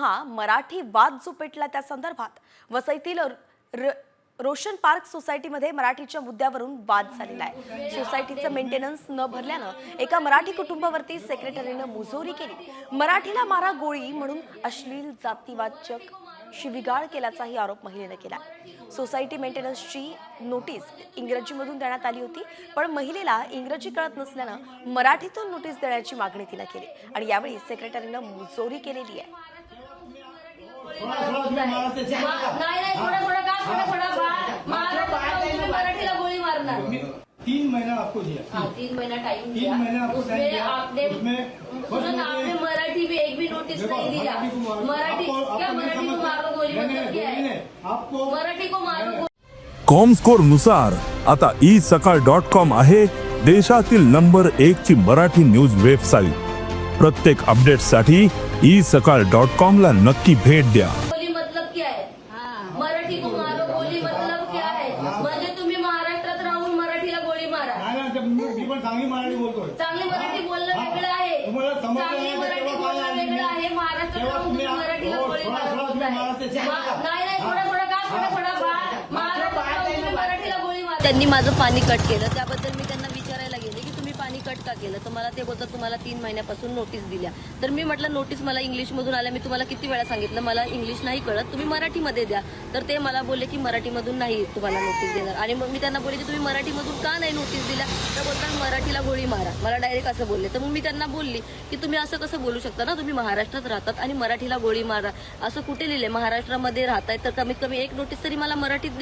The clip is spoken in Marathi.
हा मराठी वाद जो पेटला त्या संदर्भात वसईतील रोशन पार्क सोसायटीमध्ये मराठीच्या मुद्द्यावरून वाद झालेला आहे. सोसायटीचं मेंटेनन्स न भरल्यानं एका मराठी कुटुंबावरती सेक्रेटरीनं मुजोरी केली. मराठीला मारा गोळी म्हणून अश्लील जातीवाचक शिविगाळ केल्याचाही आरोप महिलेनं केला सोसायटी मेंटेनन्सची नोटीस इंग्रजीमधून देण्यात आली होती पण महिलेला इंग्रजी कळत नसल्यानं मराठीतून नोटीस देण्याची मागणी तिला केली आणि यावेळी सेक्रेटरीनं मुजोरी केलेली आहे नाही नाही थोडा थोडा का थोडा थोडा बा- महाराष्ट्रात तुम्ही मराठीला गोळी मारणार तीन महीना आपको दिया तीन महीना टाइम तीन दिया महीने आपको उसमें आपने उसमें आपने मराठी में एक भी नोटिस नहीं दिया मराठी क्या मराठी को मारो गोली मतलब क्या है आपको मराठी को मारो कॉम स्कोरनुसार आता ई सकाळ डॉट कॉम आहे देशातील नंबर एक ची मराठी न्यूज वेबसाईट प्रत्येक अपडेटसाठी ई सकाळ डॉट कॉम ला नक्की भेट द्या. गोली मतलब क्या है? मराठी को मारो गोली मतलब क्या है? म्हणजे तुम्ही महाराष्ट्रात राहून मराठीला गोळी मारा. नाही ना, ते मी मी पण चांगली मराठी बोलतोय. चांगली मराठी बोलणं. वेगळं आहे. तुम्हाला समजलं चांगली नाही तर मराठी तेव्हा बोलणं काय वेगळं आहे? महाराष्ट्रात तेव्हा राहून तुम्ही तुम्ही मराठीला हो, गोळी थोडा- थोडा तुम्ही मा-? नाही नाही थोडा थोडा का थोडा थोडा बा- महाराष्ट्रात राहून तुम्ही मराठीला गोळी मारत त्यांनी माझं पाणी कट केलं. त्याबद्दल मी त्यांना विचारायला गेले की तुम्ही पाणी कट का केलं? तर मला ते बोलतात तुम्हाला तीन महिन्यापासून नोटीस दिल्या. तर मी म्हटलं नोटीस मला इंग्लिशमधून आल्या. मी तुम्हाला किती वेळा सांगितलं मला इंग्लिश नाही कळत. तुम्ही मराठीमध्ये द्या. तर ते मला बोलले की मराठीमधून नाही तुम्हाला नोटीस देणार. आणि मग मी त्यांना बोलले की तुम्ही मराठीमधून का नाही नोटीस दिल्या? तर बोलतात मराठीला गोळी मारा. मला डायरेक्ट असं बोलले. तर मग मी त्यांना बोलली की तुम्ही असं कसं बोलू शकता ना? तुम्ही महाराष्ट्रात राहतात आणि मराठीला गोळी मारा. असं कुठे लिहिले महाराष्ट्रामध्ये राहताय तर कमीत कमी एक नोटीस तरी मला मराठीत